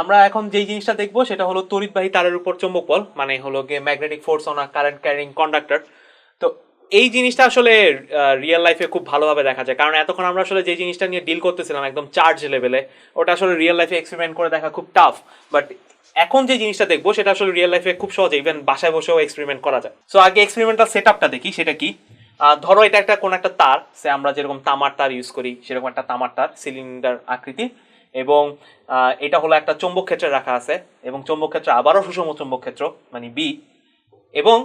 আমরা এখন যেই জিনিসটা দেখব সেটা হলো তড়িৎবাহী তারের উপর চৌম্বক বল মানে হলো গিয়ে magnetic force on a current carrying conductor তো এই জিনিসটা আসলে রিয়েল লাইফে খুব ভালোভাবে দেখা যায়। কারণ এতক্ষণ আমরা আসলে যে জিনিসটা নিয়ে ডিল করতেছিলাম একদম চার্জ লেভেলে ওটা আসলে রিয়েল লাইফে এক্সপেরিমেন্ট করে দেখা খুব টাফ বাট এখন যে জিনিসটা দেখব সেটা আসলে রিয়েল লাইফে খুব সহজে ইভেন বাসায় বসেও এক্সপেরিমেন্ট করা যায়। সো আগে এক্সপেরিমেন্টাল সেট আপটা দেখি, সেটা কি? ধরো এটা একটা, কোন একটা তার, সে আমরা যেরকম তামার তার ইউজ করি, সেরকম একটা তামার তার সিলিন্ডার আকৃতির। এবং এটা হলো একটা চৌম্বক ক্ষেত্রে রাখা আছে এবং চৌম্বক ক্ষেত্র আবারও সুষম চৌম্বক ক্ষেত্র মানে বি এবং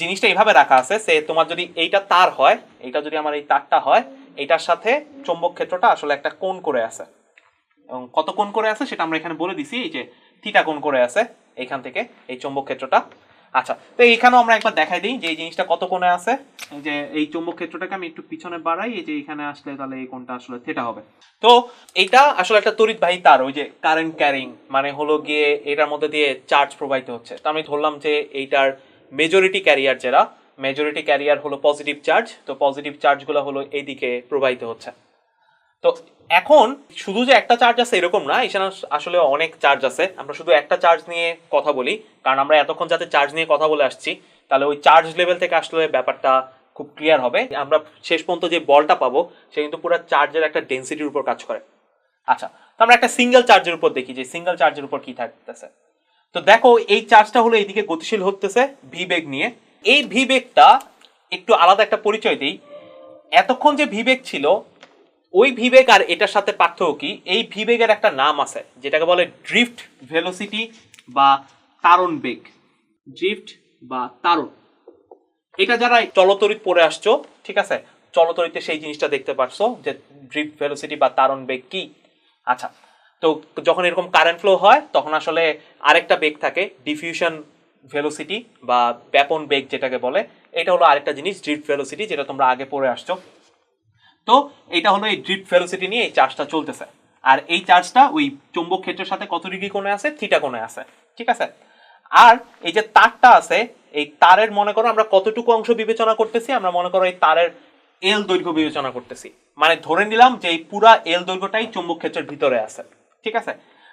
জিনিসটা এইভাবে রাখা আছে সে তোমার যদি এইটা তার হয়, এইটা যদি আমার এই তারটা হয় এটার সাথে চৌম্বক ক্ষেত্রটা আসলে একটা কোণ করে আছে। এবং কত কোণ করে আছে সেটা আমরা এখানে বলে দিছি, এই যে থিটা কোণ করে আছে এখান থেকে এই চৌম্বক ক্ষেত্রটা আচ্ছা তো এইখানেও আমরা একবার দেখাই দিই যে এই জিনিসটা কত কোণে আছে। যে এই চৌম্বক ক্ষেত্রটাকে আমি একটু পিছনে বাড়াই, এই যে এখানে আসলে তাহলে এই কোণটা আসলে থিটা হবে। তো এটা আসলে একটা তড়িৎবাহী তার, ওই যে কারেন্ট ক্যারিং মানে হলো গিয়ে এটার মধ্যে দিয়ে চার্জ প্রবাহিত হচ্ছে। তো আমি ধরলাম যে এইটার মেজরিটি ক্যারিয়ার যারা মেজরিটি ক্যারিয়ার হলো পজিটিভ চার্জ তো পজিটিভ চার্জগুলো হলো এইদিকে প্রবাহিত হচ্ছে। তো এখন শুধু যে একটা চার্জ আছে এরকম না এখানে আসলে অনেক চার্জ আছে। আমরা শুধু একটা চার্জ নিয়ে কথা বলি, কারণ আমরা এতক্ষণ যাতে চার্জ নিয়ে কথা বলে আসছি, তাহলে ওই চার্জ লেভেল থেকে আসলে ব্যাপারটা খুব ক্লিয়ার হবে। আমরা শেষ পর্যন্ত যে বলটা পাবো, সে কিন্তু পুরো চার্জের একটা ডেন্সিটির উপর কাজ করে। আচ্ছা তো আমরা একটা সিঙ্গেল চার্জের উপর দেখি যে সিঙ্গেল চার্জের উপর কি থাকতেছে। তো দেখো, এই চার্জটা হলো এইদিকে গতিশীল হতেছে ভি বেগ নিয়ে। এই ভি বেগটা একটু আলাদা একটা পরিচয় দিই। এতক্ষণ যে ভি বেগ ছিল ওই ভিবেগ আর এটার সাথে পার্থক্য কি? এই ভিবেগের একটা নাম আছে, যেটাকে বলে ড্রিফট ভেলোসিটি বা তারণ বেগ। ড্রিফট বা তারণ। এটা যারা চলতরিত পড়ে আসছো, ঠিক আছে? চলতরিতে সেই জিনিসটা দেখতে পারছ, যে ড্রিফট ভেলোসিটি বা তারণ বেগ কি? আচ্ছা তো যখন এরকম কারেন্ট ফ্লো হয়, তখন আসলে আরেকটা বেগ থাকে ডিফিউশন ভেলোসিটি বা ব্যাপন বেগ যেটাকে বলে, এটা হলো আরেকটা জিনিস ড্রিফট ভেলোসিটি যেটা তোমরা আগে পড়ে আসছো। তো এটা হলো এই ড্রিপ ভেলোসিটি নিয়ে এই চার্জটা চলতেছে। আর এই চার্জটা ওই চুম্বক ক্ষেত্রের সাথে কত ডিগ্রি কোণে আছে? থিটা কোণে আছে। ঠিক আছে? আর এই যে তারটা আছে, এই তারের মনে করো আমরা কতটুকু অংশ বিবেচনা করতেছি? আমরা মনে করো এই তারের এল দৈর্ঘ্য বিবেচনা করতেছি। মানে ধরে নিলাম যে এই পুরা এল দৈর্ঘ্যটাই চুম্বক ক্ষেত্রের ভিতরে আছে। ঠিক আছে?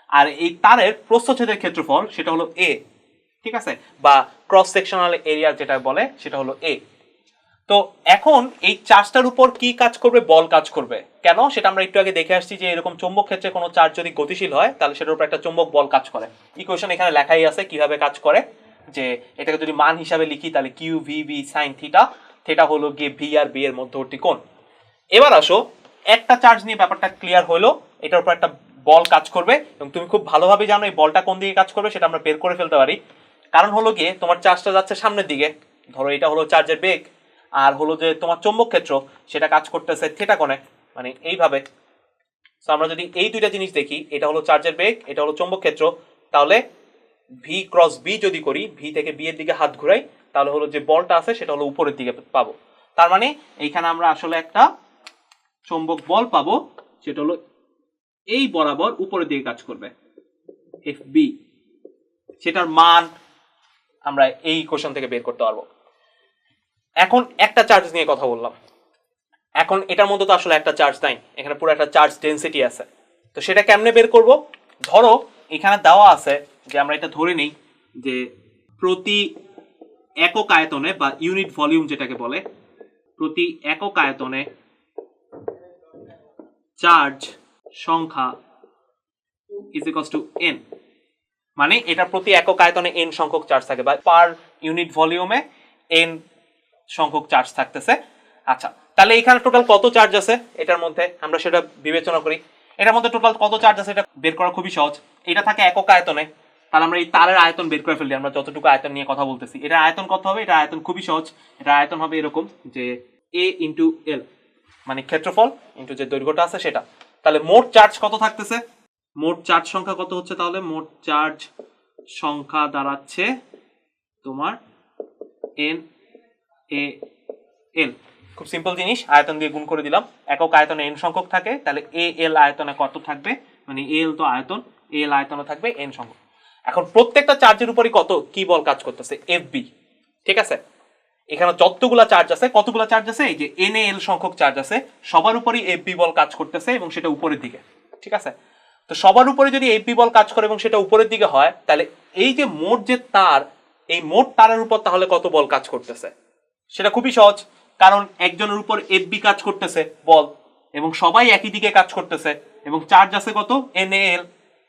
আর এই তারের প্রস্থচ্ছেদের ক্ষেত্রফল সেটা হলো এ ঠিক আছে? বা ক্রস সেকশনাল এরিয়া যেটা বলে, সেটা হলো এ তো এখন এই চার্জটার উপর কি কাজ করবে, বল কাজ করবে? কেন? সেটা আমরা একটু আগে দেখে আসছি যে এরকম চৌম্বক ক্ষেত্রে কোনো চার্জ যদি গতিশীল হয়, তাহলে সেটার উপর একটা চৌম্বক বল কাজ করে। ইকুয়েশন এখানে লেখাই আছে কীভাবে কাজ করে, যে এটাকে যদি মান হিসাবে লিখি, তাহলে Q V B sine theta theta হলো গিয়ে ভি আর বি এর মধ্যবর্তী কোণ। এবার আসো, একটা চার্জ নিয়ে ব্যাপারটা ক্লিয়ার হলো, এটার উপর একটা বল কাজ করবে, এবং তুমি খুব ভালোভাবে জানো এই বলটা কোন দিকে কাজ করবে, সেটা আমরা বের করে ফেলতে পারি। কারণ হলো গিয়ে তোমার চার্জটা যাচ্ছে সামনের দিকে। ধরো এটা হলো চার্জের বেগ আর হলো যে তোমার চৌম্বক ক্ষেত্র, সেটা কাজ করতেছে থেটা কোণে। মানে এইভাবে। তো আমরা যদি এই দুইটা জিনিস দেখি, এটা হলো চার্জের বেগ, এটা হলো চৌম্বক ক্ষেত্র, তাহলে ভি ক্রস বি যদি করি ভি থেকে বি এর দিকে হাত ঘুরাই, তাহলে হলো যে বলটা আছে, সেটা হলো উপরের দিকে পাবো। তার মানে এইখানে আমরা আসলে একটা চৌম্বক বল পাবো, সেটা হলো এই বরাবর উপরের দিকে কাজ করবে এফ বি সেটার মান আমরা এই কোশ্চেন থেকে বের করতে পারব। এখন একটা চার্জ নিয়ে কথা বললাম। এখন এটার মধ্যে তো আসলে একটা চার্জ নাই, এখানে পুরো একটা চার্জ ডেন্সিটি আছে। তো সেটা কেমনে বের করব? ধরো, এখানে দেওয়া আছে যে আমরা এটা ধরে নেই যে প্রতি একক আয়তনে বা ইউনিট ভলিউম যেটাকে বলে, প্রতি একক আয়তনে চার্জ সংখ্যা ইজ ইকস টু এন মানে এটা প্রতি একক আয়তনে এন সংখ্যক চার্জ থাকে, বা পার ইউনিট ভলিউমে এন সংখ্যক চার্জ থাকতেছে। আচ্ছা তাহলে এখানে টোটাল কত চার্জ আছে? এটার মধ্যে আমরা সেটা বিবেচনা করি। এটার মধ্যে টোটাল কত চার্জ আছে এটা বের করা খুবই সহজ। এটা থাকে একক আয়তনে। তাহলে আমরা এই তারের আয়তন বের করে ফেলি আমরা যতটুকু আয়তন নিয়ে কথা বলতেছি। এটা আয়তন কত হবে? এটা আয়তন খুবই সহজ। এটা আয়তন হবে এরকম যে এ ইন্টু এল মানে ক্ষেত্রফল ইন্টু যে দৈর্ঘ্যটা আছে সেটা। তাহলে মোট চার্জ কত থাকতেছে? মোট চার্জ সংখ্যা কত হচ্ছে তাহলে? মোট চার্জ সংখ্যা দাঁড়াচ্ছে তোমার এন এ এল খুব সিম্পল জিনিস, আয়তন দিয়ে গুণ করে দিলাম। একক আয়তনে এন সংখ্যক থাকে, তাহলে এ, এল আয়তনে কত থাকবে? মানে এল তো আয়তন, এল আয়তনে থাকবে এন সংখ্যক। এখন প্রত্যেকটা চার্জের উপরই কত? কি বল কাজ করতেছে? এফ বি ঠিক আছে? এখানে যতগুলা চার্জ আছে, কতগুলা চার্জ আছে? এই যে এন এল সংখ্যক চার্জ আছে, সবার উপরই এফ বি বল কাজ করতেছে এবং সেটা উপরের দিকে। ঠিক আছে? তো সবার উপরে যদি এফবি বল কাজ করে এবং সেটা উপরের দিকে হয়, তাহলে এই যে মোট যে তার, এই মোট তারের উপর তাহলে কত বল কাজ করতেছে? সেটা খুবই সহজ। কারণ একজনের উপর এফবি কাজ করতেছে, বল, এবং সবাই একই দিকে কাজ করতেছে, এবং চার্জ আছে কত? এন এল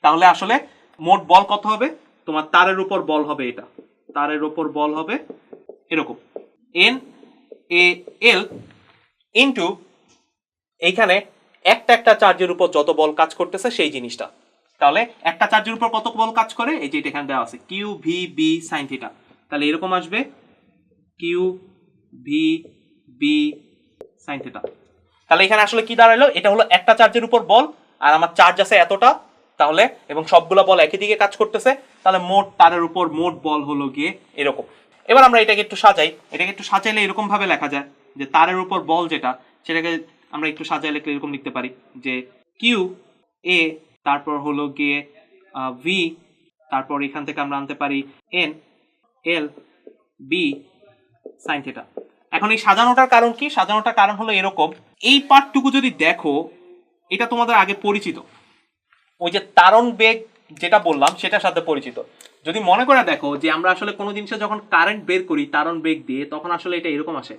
তাহলে আসলে মোট বল কত হবে? তোমার তারের উপর বল হবে এটা। তারের উপর বল হবে এরকম। এন এ এল ইন্টু এইখানে একটা একটা চার্জের উপর যত বল কাজ করতেছে সেই জিনিসটা। তাহলে একটা চার্জের উপর কত বল কাজ করে? এই যে এখানে দেওয়া আছে। Q V B sine theta তাহলে এরকম আসবে। Q V B sine theta তাহলে এখানে আসলে কি দাঁড়াল? এটা হলো একটা চার্জের উপর বল, আর আমার চার্জ আছে এতটা, তাহলে, এবং সবগুলা বল একই দিকে কাজ করতেছে, তাহলে মোট তারের উপর মোট বল হলো গিয়ে এরকম। এবার আমরা এটাকে একটু সাজাই। এটাকে একটু সাজাইলে এরকম ভাবে লেখা যায় যে তারের উপর বল যেটা, সেটাকে আমরা একটু সাজাইলে এরকম লিখতে পারি যে কিউ এ তারপর হলো গিয়ে ভি তারপর এখান থেকে আমরা আনতে পারি N L B sine theta এখন এই সাজানোটার কারণ কি? সাজানোটার কারণ হলো এরকম। এই পার্টটুকু যদি দেখো, এটা তোমাদের আগে পরিচিত। ওই যে তারণ বেগ যেটা বললাম, সেটার সাথে পরিচিত। যদি মনে করে দেখো যে আমরা আসলে কোনো জিনিসে যখন কারেন্ট বের করি তারণ বেগ দিয়ে, তখন আসলে এটা এরকম আসে।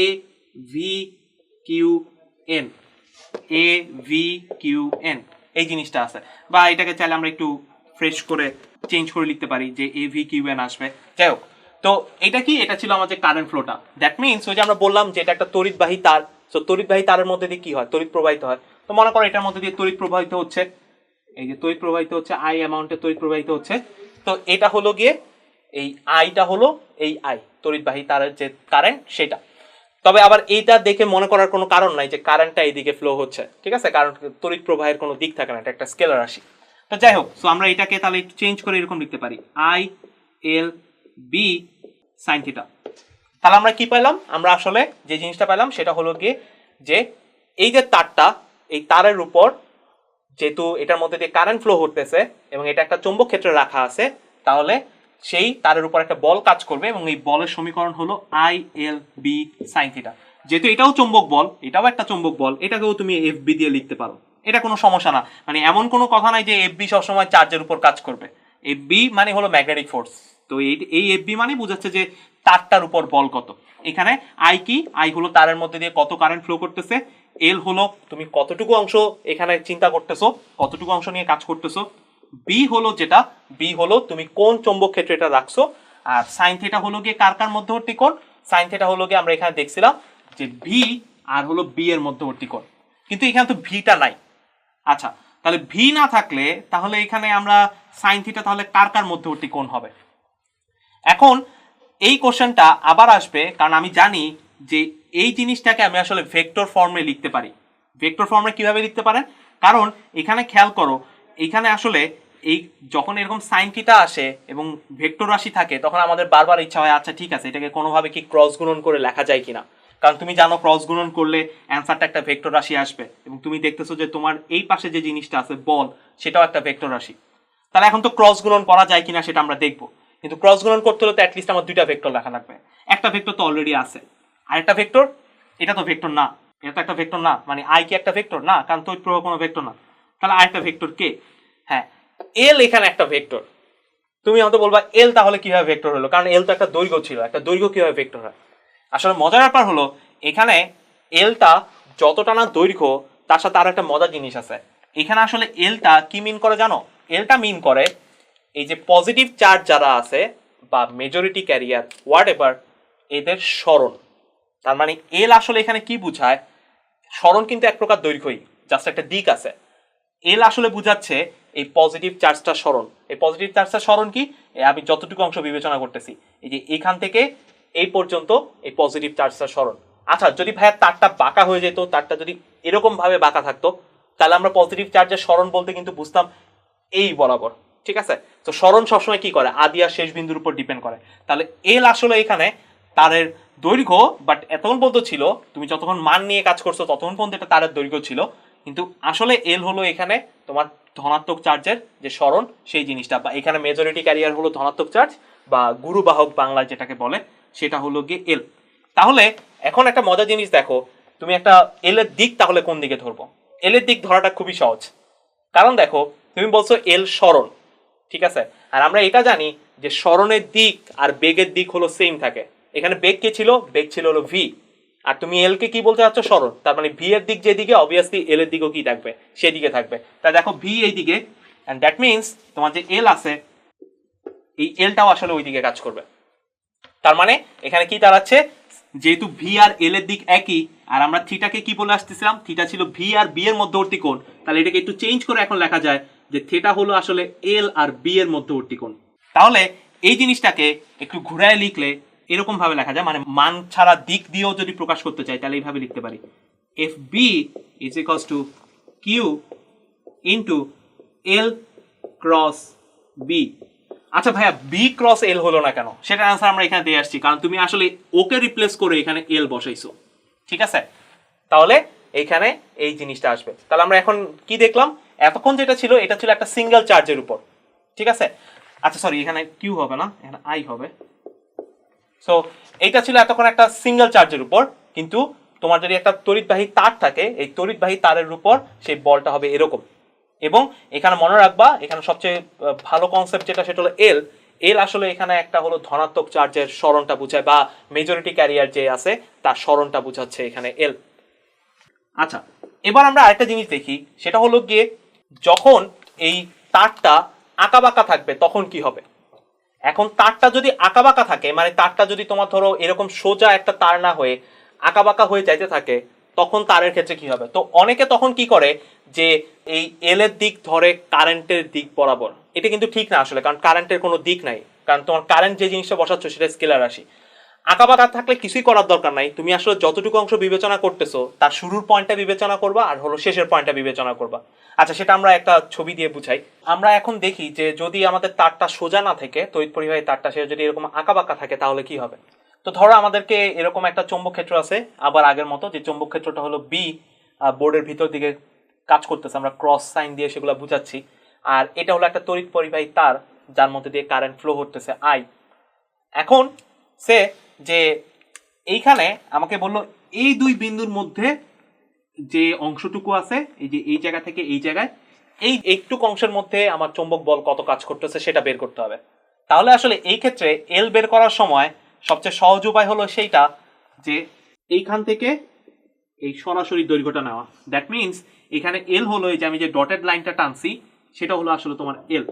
A V Q N A V Q N এই জিনিসটা আছে। বা এটাকে চাইলে আমরা একটু ফ্রেশ করে চেঞ্জ করে লিখতে পারি যে এ ভি কিউ এন আসবে। যাই হোক। তো এটা কি? এটা ছিল আমাদের কারেন্ট ফ্লোটা দ্যাট মিনস ওই যে আমরা বললাম যে এটা একটা তড়িৎবাহী তার। তো তড়িৎবাহী তারের মধ্যে দিয়ে কি হয়? তড়িৎ প্রবাহিত হয়। তো মনে করো এটার মধ্যে দিয়ে তড়িৎ প্রবাহিত হচ্ছে। এই যে তড়িৎ প্রবাহিত হচ্ছে আই অ্যামাউন্টে তড়িৎ প্রবাহিত হচ্ছে। তো এটা হলো গিয়ে এই আইটা হলো এই আই তড়িৎবাহী তারের যে কারেন্ট সেটা। তবে আবার এইটা দেখে মনে করার কোনো কারণ নাই যে কারেন্টটা এইদিকে ফ্লো হচ্ছে। ঠিক আছে? কারণ তড়িৎ প্রবাহের কোনো দিক থাকে না, এটা একটা স্কেলার রাশি। তো যাই হোক সো আমরা এটাকে তাহলে চেঞ্জ করে এরকম লিখতে পারি। I L B sine theta তাহলে আমরা কি পেলাম আমরা আসলে যে জিনিসটা পেলাম সেটা হলো গিয়ে যে এই যে তারটা, এই তারের উপর যেহেতু এটার মধ্যে দিয়ে কারেন্ট ফ্লো করতেছে এবং এটা একটা চৌম্বক ক্ষেত্রে রাখা আছে, তাহলে সেই তারের উপর একটা বল কাজ করবে এবং এই বলের সমীকরণ হলো I L B sine theta যেহেতু এটাও চৌম্বক বল, এটাও একটা চৌম্বক বল, এটাকেও তুমি এফ বি দিয়ে লিখতে পারো। এটা কোনো সমস্যা না। মানে এমন কোনো কথা নাই যে এফ বি সবসময় চার্জের উপর কাজ করবে। এফ বি মানে হলো ম্যাগনেটিক ফোর্স তো এই এই এফ বি মানে বোঝাচ্ছে যে তারটার উপর বল কত। এখানে আই কি? আই হলো তারের মধ্যে দিয়ে কত কারেন্ট ফ্লো করতেছে। এল হলো তুমি কতটুকু অংশ এখানে চিন্তা করতেছো, কতটুকু অংশ নিয়ে কাজ করতেছো। বি হলো যেটা বি হলো তুমি কোন চৌম্বক ক্ষেত্রে এটা রাখছো। আর সাইন থিটা হলো গিয়ে কার কার মধ্যবর্তী কোণ? সাইন থিটা হলো গিয়ে আমরা এখানে দেখছিলাম যে ভি আর হলো বি এর মধ্যবর্তী কোণ। কিন্তু এখানে তো ভিটা নাই। আচ্ছা তাহলে ভি না থাকলে তাহলে এখানে আমরা সাইন থিটা তাহলে কার কার মধ্যবর্তী কোণ হবে? এখন এই কোশ্চেনটা আবার আসবে, কারণ আমি জানি যে এই জিনিসটাকে আমি আসলে ভেক্টর ফর্মে লিখতে পারি। ভেক্টর ফর্মে কীভাবে লিখতে পারেন? কারণ এখানে খেয়াল করো, এখানে আসলে এই যখন এরকম সাইন থিটা আসে এবং ভেক্টর রাশি থাকে, তখন আমাদের বারবার ইচ্ছা হয় আচ্ছা ঠিক আছে, এটাকে কোনোভাবে কি ক্রস গুণন করে লেখা যায় কিনা? কারণ তুমি জানো ক্রস গুণন করলে অ্যান্সারটা একটা ভেক্টর রাশি আসবে। এবং তুমি দেখতেছো যে তোমার এই পাশে যে জিনিসটা আছে, বল, সেটাও একটা ভেক্টর রাশি। তাহলে এখন তো ক্রস গুণন করা যায় কিনা সেটা আমরা দেখব। কিন্তু ক্রস গুণন করতে হলে তো অ্যাটলিস্ট আমার দুইটা ভেক্টর লেখা লাগবে। একটা ভেক্টর তো অলরেডি আছে। আর একটা ভেক্টর এটা তো ভেক্টর না। এটা তো একটা ভেক্টর না। মানে আই কি একটা ভেক্টর না, কারণ তড়িৎ প্রবাহ কোনো ভেক্টর না। তাহলে আরেকটা ভেক্টর কে? হ্যাঁ এল এখানে একটা ভেক্টর তুমি হয়তো বলবা এল তাহলে কীভাবে ভেক্টর হলো? কারণ এল তো একটা দৈর্ঘ্য ছিল। একটা দৈর্ঘ্য কীভাবে ভেক্টর হয়? আসলে মজার ব্যাপার হলো, এখানে এলটা যতটা না দৈর্ঘ্য, তার সাথে আরও একটা মজার জিনিস আছে। এখানে আসলে এলটা কি মিন করে জানো? এলটা মিন করে এই যে পজিটিভ চার্জ যারা আছে বা মেজরিটি ক্যারিয়ার হোয়াট এভার এদের স্মরণ। তার মানে এল আসলে এখানে কি বুঝায়? স্মরণ কিন্তু এক প্রকার দৈর্ঘ্যই জাস্ট একটা দিক আছে। এল আসলে বুঝাচ্ছে এই পজিটিভ চার্জটা স্মরণ। এই পজিটিভ চার্জটা স্মরণ কি? আমি যতটুকু অংশ বিবেচনা করতেছি, এই যে এখান থেকে এই পর্যন্ত এই পজিটিভ চার্জটা স্মরণ। আচ্ছা যদি ভাইয়া তারটা বাঁকা হয়ে যেত, তারটা যদি এরকমভাবে বাঁকা থাকতো, তাহলে আমরা পজিটিভ চার্জের স্মরণ বলতে কিন্তু বুঝতাম এই বরাবর। ঠিক আছে? তো স্মরণ সবসময় কি করে? আদি আর শেষ বিন্দুর উপর ডিপেন্ড করে। তাহলে এল আসলে এখানে তারের দৈর্ঘ্য বাট এতক্ষণ পর্যন্ত ছিল, তুমি যতক্ষণ মান নিয়ে কাজ করছ ততক্ষণ পর্যন্ত এটা তারের দৈর্ঘ্য ছিল। কিন্তু আসলে এল হলো এখানে তোমার ধনাত্মক চার্জের যে স্মরণ, সেই জিনিসটা। বা এখানে মেজরিটি ক্যারিয়ার হলো ধনাত্মক চার্জ বা গুরুবাহক বাংলায় যেটাকে বলে, সেটা হলো গিয়ে এল। তাহলে এখন একটা মজার জিনিস দেখো। তুমি একটা এল এর দিক তাহলে কোন দিকে ধরবো? এল এর দিক ধরাটা খুবই সহজ। কারণ দেখো, তুমি বলছো এল স্মরণ। ঠিক আছে? আর আমরা এটা জানি যে স্মরণের দিক আর বেগের দিক হলো সেম থাকে। এখানে বেগ কে ছিল? বেগ ছিল হলো ভি আর তুমি এল কে কি বলতে চাচ্ছ? স্মরণ। তার মানে ভি এর দিক যেদিকে অবভিয়াসলি এল এর দিকেও কি থাকবে? সেদিকে থাকবে। তা দেখো ভি এই দিকে অ্যান্ড দ্যাট মিনস তোমার যে এল আছে, এই এলটাও আসলে ওই দিকে কাজ করবে। তার মানে এখানে কি দাঁড়াচ্ছে? যেহেতু ভি আর এল এর দিক একই, আর আমরা থিটাকে কি বলে আসতেছিলাম? থিটা ছিল ভি আর বি এর মধ্যবর্তী কোণ। তাহলে এটাকে একটু চেঞ্জ করে এখন লেখা যায় যে থিটা হলো আসলে এল আর বি এর মধ্যবর্তী কোণ। তাহলে এই জিনিসটাকে একটু ঘুরায় লিখলে এরকম ভাবে লেখা যায় মানে মান ছাড়া দিক দিয়েও যদি প্রকাশ করতে চাই, তাহলে এইভাবে লিখতে পারি। F B is equals to Q into L cross B আচ্ছা ভাইয়া বি ক্রস এল হলো না কেন? সেটার আনসার আমরা এখানে দিয়ে আসছি, কারণ তুমি আসলে ওকে রিপ্লেস করে এখানে এল বসাইছো। ঠিক আছে? তাহলে এইখানে এই জিনিসটা আসবে। তাহলে আমরা এখন কি দেখলাম? এতক্ষণ যেটা ছিল, এটা ছিল একটা সিঙ্গেল চার্জের উপর। ঠিক আছে? আচ্ছা সরি এখানে কিউ হবে না, এখানে আই হবে। সো এইটা ছিল এতক্ষণ একটা সিঙ্গেল চার্জের উপর, কিন্তু তোমার যদি একটা তড়িৎবাহী তার থাকে, এই তড়িৎবাহী তারের উপর সেই বলটা হবে এরকম। এবং এখানে মনে রাখবা, এখানে সবচেয়ে ভালো কনসেপ্ট যেটা, সেটা হলো এল এল আসলে এখানে একটা হলো ধনাত্মক চার্জের স্মরণটা বোঝায়, বা মেজরিটি ক্যারিয়ার যে আছে, তার স্মরণটা বোঝাচ্ছে এখানে এল আচ্ছা এবার আমরা আরেকটা জিনিস দেখি, সেটা হলো গিয়ে যখন এই তারটা আঁকাবাঁকা থাকবে, তখন কি হবে? এখন তারটা যদি আঁকাবাঁকা থাকে মানে তারটা যদি তোমার ধরো এরকম সোজা একটা তার না হয়ে আঁকাবাঁকা হয়ে যাইতে থাকে, তখন তারের ক্ষেত্রে কি হবে? তো অনেকে তখন কি করে যে এই এল এর দিক ধরে কারেন্টের দিক বরাবর। এটা কিন্তু ঠিক না আসলে, কারণ কারেন্টের কোনো দিক নাই। কারণ তোমার কারেন্ট যে জিনিসটা বসাচ্ছ সেটা স্কেলার রাশি। আঁকাবাঁকা থাকলে কিছুই করার দরকার নাই। তুমি আসলে যতটুকু অংশ বিবেচনা করতেছো, তার শুরুর পয়েন্টটা বিবেচনা করবা আর হলো শেষের পয়েন্টটা বিবেচনা করবা। আচ্ছা সেটা আমরা একটা ছবি দিয়ে বুঝাই। আমরা এখন দেখি যে যদি আমাদের তারটা সোজা না থেকে তড়িৎ পরিবাহী তারটা সে যদি এরকম আঁকাবাঁকা থাকে, তাহলে কি হবে? তো ধরো আমাদেরকে এরকম একটা চৌম্বক ক্ষেত্র আছে, আবার আগের মতো, যে চৌম্বক ক্ষেত্রটা হলো বি বোর্ডের ভিতর দিকে কাজ করতেছে, আমরা ক্রস সাইন দিয়ে সেগুলো বুঝাচ্ছি। আর এটা হলো একটা তড়িৎ পরিবাহী তার, যার মধ্যে দিয়ে কারেন্ট ফ্লো করতেছে আই এখন সে যে এইখানে আমাকে বলল, এই দুই বিন্দুর মধ্যে যে অংশটুকু আছে, এই যে এই জায়গা থেকে এই জায়গায়, এই একটু অংশের মধ্যে আমার চৌম্বক বল কত কাজ করতেছে সেটা বের করতে হবে। তাহলে আসলে এই ক্ষেত্রে এল বের করার সময় সবচেয়ে সহজ উপায় হলো সেইটা যে এইখান থেকে এই সরাসরি দৈর্ঘ্যটা নেওয়া। দ্যাট মিনস এখানে এল হলো এই যে আমি যে ডটেড লাইনটা টানছি, সেটা হলো আসলে তোমার এল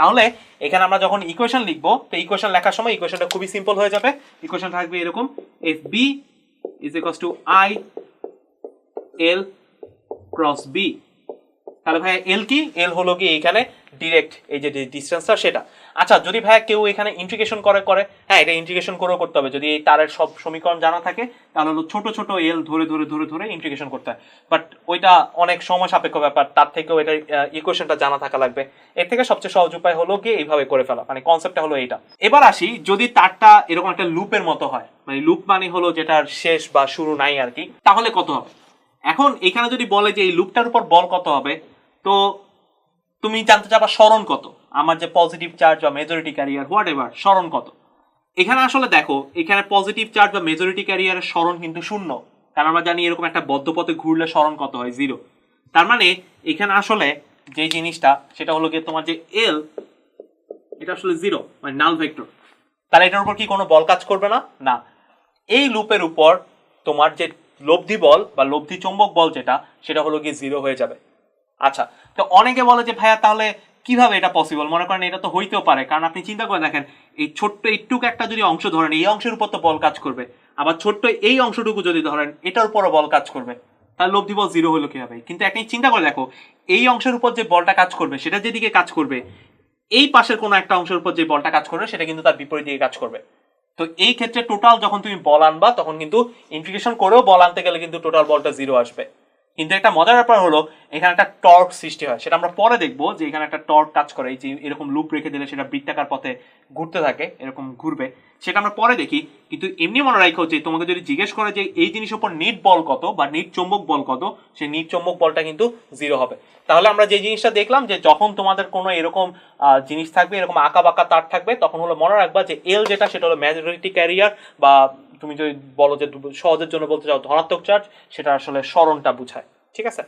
তাহলে এখানে আমরা যখন ইকুয়েশন লিখব, তো ইকুয়েশন লেখার সময় ইকুয়েশনটা খুবই সিম্পল হয়ে যাবে। ইকুয়েশন থাকবে এরকম F B is equals to I L cross B তাহলে ভাইয়া এল কি? এল হলো কি এখানে ডিরেক্ট এই যে ডিস্টেন্সটা সেটা। আচ্ছা যদি ভাইয়া কেউ এখানে ইন্টিগ্রেশন করে করে হ্যাঁ এটা ইন্টিগ্রেশন করেও করতে হবে। যদি এই তারের সব সমীকরণ জানা থাকে, তাহলে হলো ছোট ছোট এল ধরে ধরে ধরে ধরে ইন্টিগ্রেশন করতে হয়। বাট ওইটা অনেক সময় সাপেক্ষ ব্যাপার, তার থেকেও এটা ইকুয়েশনটা জানা থাকা লাগবে। এর থেকে সবচেয়ে সহজ উপায় হলো গিয়ে এইভাবে করে ফেলা। মানে কনসেপ্টটা হলো এইটা। এবার আসি, যদি তারটা এরকম একটা লুপের মতো হয় মানে লুপ মানে হলো যেটার শেষ বা শুরু নাই আর কি, তাহলে কত হবে? এখন এখানে যদি বলে যে এই লুপটার উপর বল কত হবে তো তুমি জানতে চাবা স্মরণ কত? আমার যে পজিটিভ চার্জ বা মেজরিটি ক্যারিয়ার হোয়াট এভার স্মরণ কত? এখানে আসলে দেখো, এখানে পজিটিভ চার্জ বা মেজরিটি ক্যারিয়ারের স্মরণ কিন্তু শূন্য। কারণ আমরা জানি এরকম একটা বদ্ধ পথে ঘুরলে স্মরণ কত হয়? জিরো তার মানে এখানে আসলে যে জিনিসটা, সেটা হলো গিয়ে তোমার যে এল এটা আসলে জিরো মানে নাল ভেক্টর তাহলে এটার উপর কি কোনো বল কাজ করবে না? না। এই লুপের উপর তোমার যে লব্ধি বল বা লব্ধি চৌম্বক বল যেটা, সেটা হলো গিয়ে জিরো হয়ে যাবে। আচ্ছা তো অনেকে বলে যে, ভাইয়া, তাহলে কীভাবে এটা পসিবল মনে করেন এটা তো হইতেও পারে। কারণ আপনি চিন্তা করে দেখেন, এই ছোট্ট এইটুকু একটা যদি অংশ ধরেন, এই অংশের উপর তো বল কাজ করবে। আবার ছোট্ট এই অংশটুকু যদি ধরেন, এটার উপরও বল কাজ করবে। তাহলে লব্ধি বল জিরো হলো কীভাবে? কিন্তু আপনি চিন্তা করে দেখো, এই অংশের উপর যে বলটা কাজ করবে, সেটা যেদিকে কাজ করবে, এই পাশের কোনো একটা অংশের উপর যে বলটা কাজ করবে, সেটা কিন্তু তার বিপরীত দিকে কাজ করবে। তো এই ক্ষেত্রে টোটাল যখন তুমি বল আনবা, তখন কিন্তু ইন্টিগ্রেশন করেও বল আনতে গেলে কিন্তু টোটাল বলটা জিরো আসবে। কিন্তু একটা মজার ব্যাপার হলো, এখানে একটা টর্ক সৃষ্টি হয়। সেটা আমরা পরে দেখব যে এখানে একটা টর্ক কাজ করে। এই যে এরকম লুপ রেখে দিলে সেটা বৃত্তাকার পথে ঘুরতে থাকে, এরকম ঘুরবে, সেটা আমরা পরে দেখি। কিন্তু এমনি মনে রাখো যে, তোমাকে যদি জিজ্ঞেস করে যে, এই জিনিসের উপর নিট বল কত বা নিট চুম্বক বল কত, সেই নিট চুম্বক বলটা কিন্তু জিরো হবে। তাহলে আমরা যে জিনিসটা দেখলাম যে, যখন তোমাদের কোনো এরকম জিনিস থাকবে, এরকম আঁকা বাঁকা তার থাকবে, তখন হলো মনে রাখবা যে এল যেটা, সেটা হলো ম্যাজরিটি ক্যারিয়ার বা তুমি যদি বলো যে, সহজের জন্য বলতে চাও ধনাত্মক চার্জ সেটা আসলে স্মরণটা বুঝায়। ঠিক আছে?